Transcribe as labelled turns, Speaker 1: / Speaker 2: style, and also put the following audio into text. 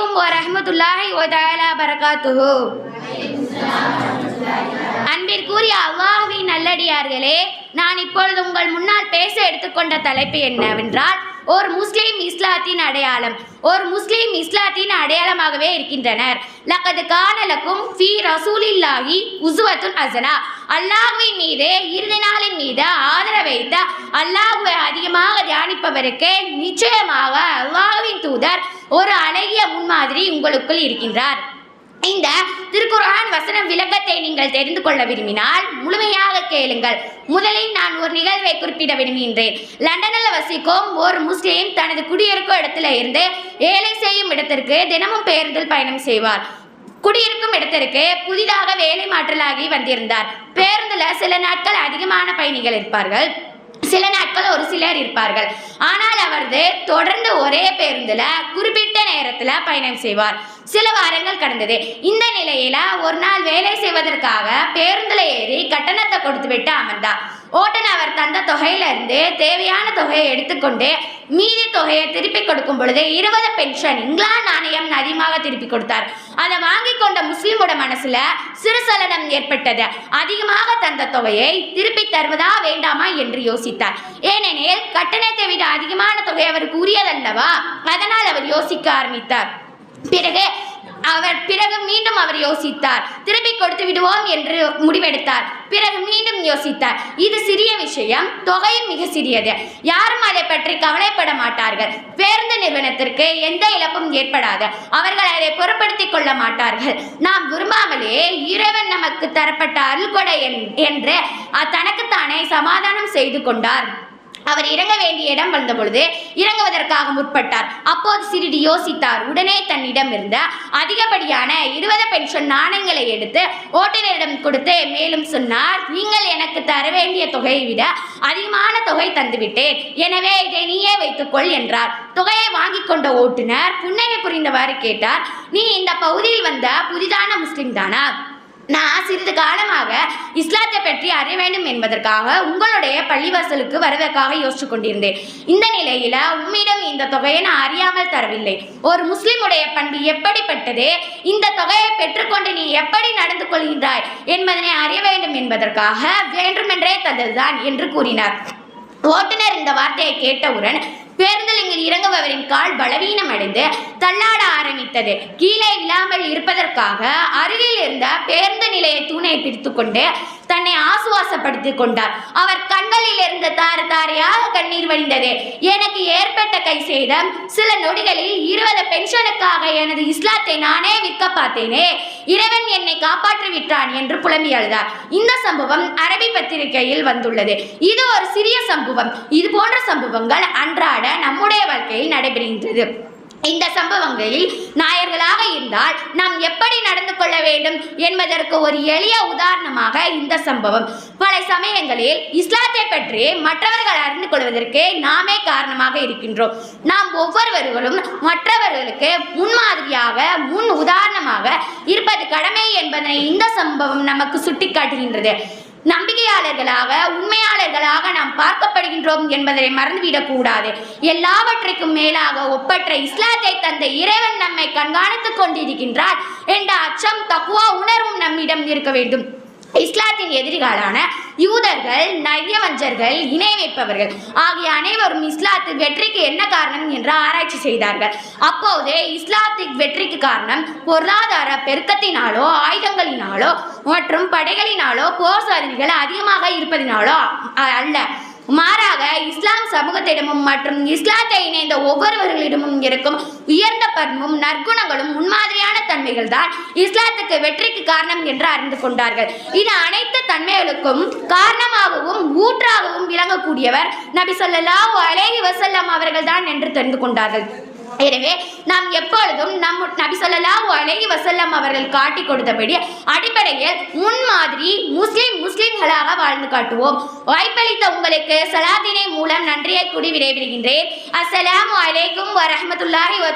Speaker 1: அலைக்கும் வரமத்துல்லாஹி வதஆலா பரகாத்துஹு அன்பிற்குரிய அல்லாஹுவின் நல்லடியார்களே நான் இப்பொழுது உங்கள் முன்னால் பேச எடுத்துக்கொண்ட தலைப்பு என்னவென்றால் ஒரு முஸ்லீம் இஸ்லாத்தின் அடையாளம். ஒரு முஸ்லீம் இஸ்லாத்தின் அடையாளமாகவே இருக்கின்றனர். லக்கது காணலக்கும் ஃபி ரசூலில்லாஹி உசுவத்துன் ஹசனா அல்லாஹுவின் மீது இறுதி நாளின் மீது ஆதரவு வைத்த அல்லாஹுவை அதிகமாக தியானிப்பவருக்கு நிச்சயமாக அல்லாஹுவின் தூதர் ஒரு அழகிய முன்மாதிரி உங்களுக்குள் இருக்கின்றார். இந்த திருக்குர்ஆன் வசனம் விளக்கத்தை நீங்கள் தெரிந்து கொள்ள விரும்பினால் முழுமையாக கேளுங்கள். முதலில் நான் ஒரு நிகழ்வை குறிப்பிட விரும்புகின்றேன். லண்டனில் வசிக்கும் ஒரு முஸ்லீம் தனது குடியிருக்கும் இடத்துல இருந்து வேலை செய்யும் இடத்திற்கு தினமும் பேருந்தில் பயணம் செய்வார். குடியிருக்கும் இடத்திற்கு புதிதாக வேலை மாற்றலாகி வந்திருந்தார். பேருந்துல சில நாட்கள் அதிகமான பயணிகள் இருப்பார்கள். சில நாட்கள் ஒரு சிலர் இருப்பார்கள். ஆனால் அவரது தொடர்ந்து ஒரே பேருந்தில் குறிப்பிட்ட நேரத்தில் பயணம் செய்வார். சில வாரங்கள் கடந்தது. இந்த நிலையில ஒரு நாள் வேலை செய்வதற்காக பேருந்தில் ஏறி கட்டணத்தை கொடுத்து விட்டு அமர்ந்தார். ஓட்டன் அவர் தந்த தொகையிலிருந்து தேவையான தொகையை எடுத்துக்கொண்டு மீதி தொகையை திருப்பி கொடுக்கும் பொழுது இருபது பென்ஷன் இங்கிலாந்து நாணயம் அதிகமாக திருப்பி கொடுத்தார். அதை வாங்கி கொண்ட முஸ்லிமோட மனசுல சிறுசலனம் ஏற்பட்டது. அதிகமாக தந்த தொகையை திருப்பி தருவதா வேண்டாமா என்று யோசித்தார். ஏனெனில் கட்டணத்தை விட அதிகமான தொகை அவருக்கு உரியதல்லவா? அதனால் அவர் யோசிக்க ஆரம்பித்தார். பிறகு அவர் பிறகு மீண்டும் அவர் யோசித்தார். திருப்பி கொடுத்து விடுவோம் என்று முடிவெடுத்தார். பிறகு மீண்டும் யோசித்தார். இது சிறிய விஷயம் தொகையும் மிக சிறியது. யாரும் அதை பற்றி கவலைப்பட மாட்டார்கள். பேருந்து நிறுவனத்திற்கு எந்த இழப்பும் ஏற்படாது. அவர்கள் அதை பொருட்படுத்திக் கொள்ள மாட்டார்கள். நாம் விரும்பாமலே இறைவன் நமக்கு தரப்பட்ட அருள்கொடை என்- என்று தனக்குத்தானே சமாதானம் செய்து கொண்டார். அவர் இறங்க வேண்டிய இடம் வந்த பொழுது இறங்குவதற்காக முற்பட்டார். அப்போது சிறிது யோசித்தார். உடனே தன்னிடம் இருந்த அதிகப்படியான இருபது பென்ஷன் நாணயங்களை எடுத்து ஓட்டுநரிடம் கொடுத்து மேலும் சொன்னார் நீங்கள் எனக்கு தர வேண்டிய தொகையை விட அதிகமான தொகை தந்துவிட்டேன். எனவே இதை நீயே வைத்துக்கொள் என்றார். தொகையை வாங்கி கொண்ட ஓட்டுநர் புன்னகை புரிந்தவாறு கேட்டார் நீ இந்த பகுதியில் வந்த புதிதான முஸ்லிம் தானா? நான் சிறிது காலமாக இஸ்லாத்தை பற்றி அறிய வேண்டும் என்பதற்காக உங்களுடைய பள்ளிவாசலுக்கு வருவதற்காக யோசிச்சு கொண்டிருந்தேன். இந்த நிலையில உம்மிடம் இந்த தொகையை நான் அறியாமல் தரவில்லை. ஒரு முஸ்லிமுடைய பண்பு எப்படிப்பட்டது? இந்த தொகையை பெற்றுக்கொண்டு நீ எப்படி நடந்து கொள்கின்றாய் என்பதனை அறிய வேண்டும் என்பதற்காக வேண்டுமென்றே தந்ததுதான் என்று கூறினார். ஓட்டுநர் இந்த வார்த்தையை கேட்டவுடன் பேருந்தில் இங்கு இறங்குபவரின் கால் பலவீனம் அடைந்து தள்ளாட ஆரம்பித்தது. கீழே விழாமல் இருப்பதற்காக அருகில் இருந்த பேருந்து நிலைய தூணை பிடித்துக்கொண்டு தன்னை ஆசுவாசப்படுத்திக் கொண்டார். அவர் கண்களில் இருந்த தார தாரையாக கண்ணீர் வழிந்தது எனக்கு ஏற்பட்ட கை சேதம். சில நொடிகளில் இருபது பென்ஷனுக்காக எனது இஸ்லாத்தை நானே விற்க பார்த்தேனே. இறைவன் என்னை காப்பாற்றி விட்டான் என்று புலம்பி அழுதார். இந்த சம்பவம் அரபி பத்திரிகையில் வந்துள்ளது. இது ஒரு சிறிய சம்பவம். இது போன்ற சம்பவங்கள் அன்றாட நம்முடைய வாழ்க்கையில் நடைபெறுகின்றது. இந்த சம்பவங்களில் நாயர்களாக இருந்தால் நாம் எப்படி நடந்து கொள்ள வேண்டும் என்பதற்கு ஒரு எளிய உதாரணமாக இந்த சம்பவம். பல சமயங்களில் இஸ்லாத்தை பற்றி மற்றவர்கள் அறிந்து கொள்வதற்கு நாமே காரணமாக இருக்கின்றோம். நாம் ஒவ்வொருவர்களும் மற்றவர்களுக்கு முன்மாதிரியாக முன் உதாரணமாக இருப்பது கடமை என்பதனை இந்த சம்பவம் நமக்கு சுட்டிக்காட்டுகின்றது. நம்பிக்கையாளர்களாக உண்மையாளர்களாக நாம் பார்க்கப்படுகின்றோம் என்பதை மறந்துவிடக் கூடாது எல்லாவற்றிற்கும் மேலாக ஒப்பற்ற இஸ்லாத்தை தந்த இறைவன் நம்மை கண்காணித்துக் கொண்டிருக்கின்றார். என்ற அச்சம் தக்குவா உணர்வும் நம்மிடம் இருக்க வேண்டும். இஸ்லாத்தின் எதிரிகளான யூதர்கள் நயவஞ்சர்கள் இணை வைப்பவர்கள் ஆகிய அனைவரும் இஸ்லாத்து வெற்றிக்கு என்ன காரணம் என்று ஆராய்ச்சி செய்தார்கள். அப்போது இஸ்லாத்திக் வெற்றிக்கு காரணம் பொருளாதார பெருக்கத்தினாலோ ஆயுதங்களினாலோ மற்றும் படைகளினாலோ போர் சாதனைகள் அதிகமாக இருப்பதினாலோ அல்ல. மாறாக இஸ்லாம் சமூகத்திடமும் மற்றும் இஸ்லாத்தை இணைந்த ஒவ்வொருவர்களிடமும் இருக்கும் உயர்ந்த பண்பும் நற்குணங்களும் முன்மாதிரியான தன்மைகள் தான் இஸ்லாத்துக்கு வெற்றிக்கு காரணம் என்று அறிந்து கொண்டார்கள். இது அனைத்து தன்மைகளுக்கும் காரணமாகவும் ஊற்றாகவும் விளங்கக்கூடியவர் நபி சொல்லலாஹு அலேஹி வசல்லம் அவர்கள் தான் என்று தெரிந்து கொண்டார்கள். எனவே நாம் எப்பொழுதும் நம் நபி ஸல்லல்லாஹு அலைஹி வசல்லம் அவர்கள் காட்டி கொடுத்தபடி அடிப்படையில் முன்மாதிரி முஸ்லிம் முஸ்லிம்களாக வாழ்ந்து காட்டுவோம். வாய்ப்பளித்த உங்களுக்கு சலாதினை மூலம் நன்றியை கூடி விடைபெறுகின்றேன். அஸ்ஸலாமு அலைக்கும் வரஹ்மத்துல்லாஹி வ